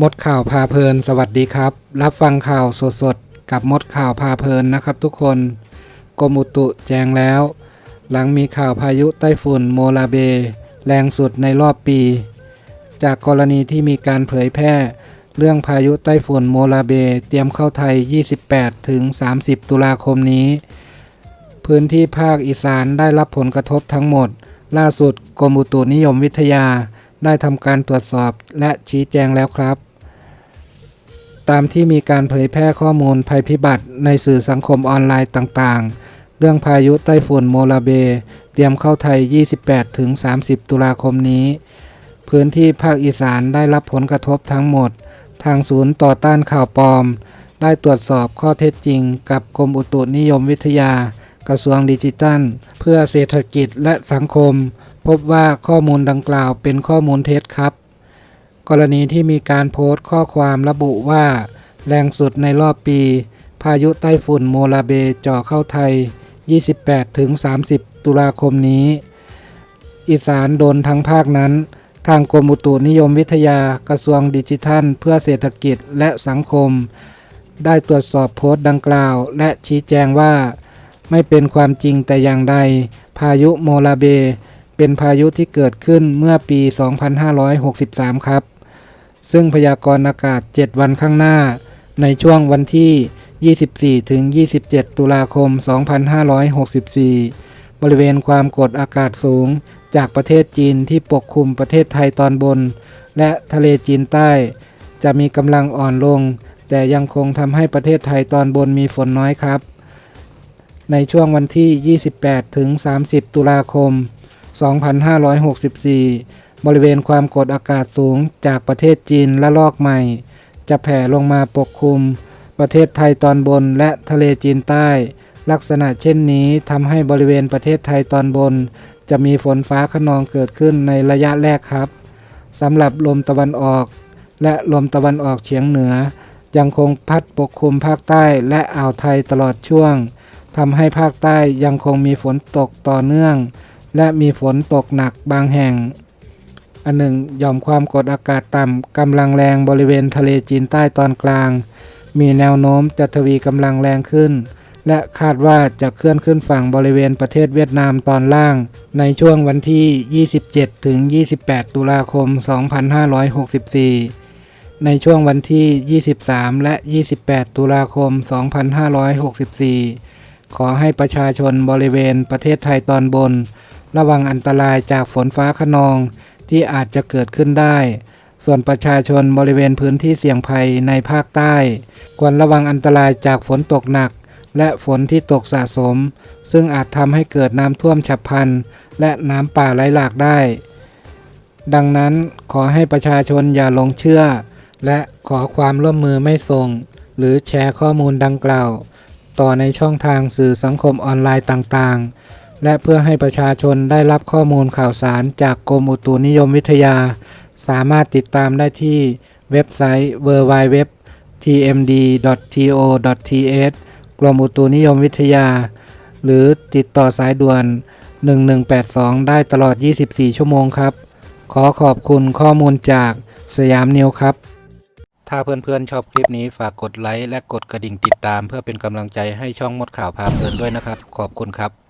มดข่าวพาเพลิน สวัสดีครับ รับฟังข่าวสดๆ กับมดข่าวพาเพลินนะครับทุกคนกรมอุตุแจ้งแล้ว หลังมีข่าวพายุไต้ฝุ่นโมลาเบ แรงสุดในรอบปี จากกรณีที่มีการเผยแพร่ เรื่องพายุไต้ฝุ่นโมลาเบเตรียมเข้าไทย 28 ถึง 30 ตุลาคมนี้ พื้นที่ภาคอีสานได้รับผลกระทบทั้งหมด ล่าสุดกรมอุตุนิยมวิทยา ได้ทำการตรวจสอบและชี้แจงแล้วครับ ตามที่มีการเผยแพร่ข้อมูลภัยพิบัติในสื่อสังคมออนไลน์ต่างๆ เรื่องพายุไต้ฝุ่นโมลาเบ เตรียมเข้าไทย 28ถึง30 ตุลาคมนี้ พื้นที่ภาคอีสานได้รับผลกระทบทั้งหมด ทางศูนย์ต่อต้านข่าวปลอม ได้ตรวจสอบข้อเท็จจริง กับกรมอุตุนิยมวิทยา กระทรวงดิจิทัล เพื่อเศรษฐกิจและสังคม พบว่าข้อมูลดังกล่าวเป็นข้อมูลเท็จครับ กรณีที่มีการโพสต์ข้อความระบุว่า แรงสุดในรอบปี พายุไต้ฝุ่นโมลาเบจ่อเข้าไทย 28ถึง30 ตุลาคมนี้ อีสานโดนทั้งภาคนั้น ทางกรมอุตุนิยมวิทยากระทรวงดิจิทัล เพื่อเศรษฐกิจและสังคม ได้ตรวจสอบโพสต์ดังกล่าว และชี้แจงว่า ไม่เป็นความจริงแต่อย่างใด พายุโมลาเบเป็นพายุที่เกิดขึ้นเมื่อปี 2563 ครับ ซึ่งพยากรณ์อากาศ 7 วันข้างหน้า ในช่วงวันที่ 24 ถึง 27 ตุลาคม 2564 บริเวณความกดอากาศสูง จากประเทศจีนที่ปกคลุมประเทศไทยตอนบน และทะเลจีนใต้ จะมีกำลังอ่อนลง แต่ยังคงทำให้ประเทศไทยตอนบนมีฝนน้อยครับ ในช่วงวันที่ 28 ถึง 30 ตุลาคม 2564 บริเวณความกดอากาศสูงจากประเทศจีนและลอกใหม่ จะแผ่ลงมาปกคลุม ประเทศไทยตอนบนและทะเลจีนใต้ ลักษณะเช่นนี้ทำให้บริเวณประเทศไทยตอนบน จะมีฝนฟ้าขนองเกิดขึ้นในระยะแรกครับสำหรับลมตะวันออก และลมตะวันออกเฉียงเหนือ ยังคงพัดปกคลุมภาคใต้และอ่าวไทยตลอดช่วงทำให้ภาคใต้ยังคงมีฝนตกต่อเนื่อง และมีฝนตกหนักบางแห่ง อันหนึ่งหย่อมความกดอากาศต่ำกำลังแรงบริเวณทะเลจีนใต้ตอนกลาง มีแนวโน้มจะทวีกำลังแรงขึ้น และคาดว่าจะเคลื่อนขึ้นฝั่งบริเวณประเทศเวียดนามตอนล่าง ในช่วงวันที่ 27 ถึง 28 ตุลาคม 2564 ในช่วงวันที่ 23 และ 28 ตุลาคม 2564 ขอให้ประชาชนบริเวณประเทศไทยตอนบน ระวังอันตรายจากฝนฟ้าขนอง ที่อาจจะเกิดขึ้นได้ ส่วนประชาชนบริเวณพื้นที่เสี่ยงภัยในภาคใต้ ควรระวังอันตรายจากฝนตกหนัก และฝนที่ตกสะสม ซึ่งอาจทำให้เกิดน้ำท่วมฉับพลัน และน้ำป่าไหลหลากได้ ดังนั้นขอให้ประชาชนอย่าหลงเชื่อ และขอความร่วมมือไม่ส่ง หรือแชร์ข้อมูลดังกล่าว ต่อในช่องทางสื่อสังคมออนไลน์ต่างๆ และเพื่อให้ประชาชนได้รับข้อมูลข่าวสารจากกรมอุตุนิยมวิทยา สามารถติดตามได้ที่เว็บไซต์ www.tmd.to.th กรมอุตุนิยมวิทยา หรือติดต่อสายด่วน 1182 ได้ตลอด 24 ชั่วโมงครับ ขอขอบคุณข้อมูลจากสยามนิวครับ ถ้าเพื่อนๆชอบคลิปนี้ฝากกดไลค์และกดกระดิ่งติดตาม เพื่อเป็นกำลังใจให้ช่องมดข่าวพาเพลินด้วยนะครับ ขอบคุณครับ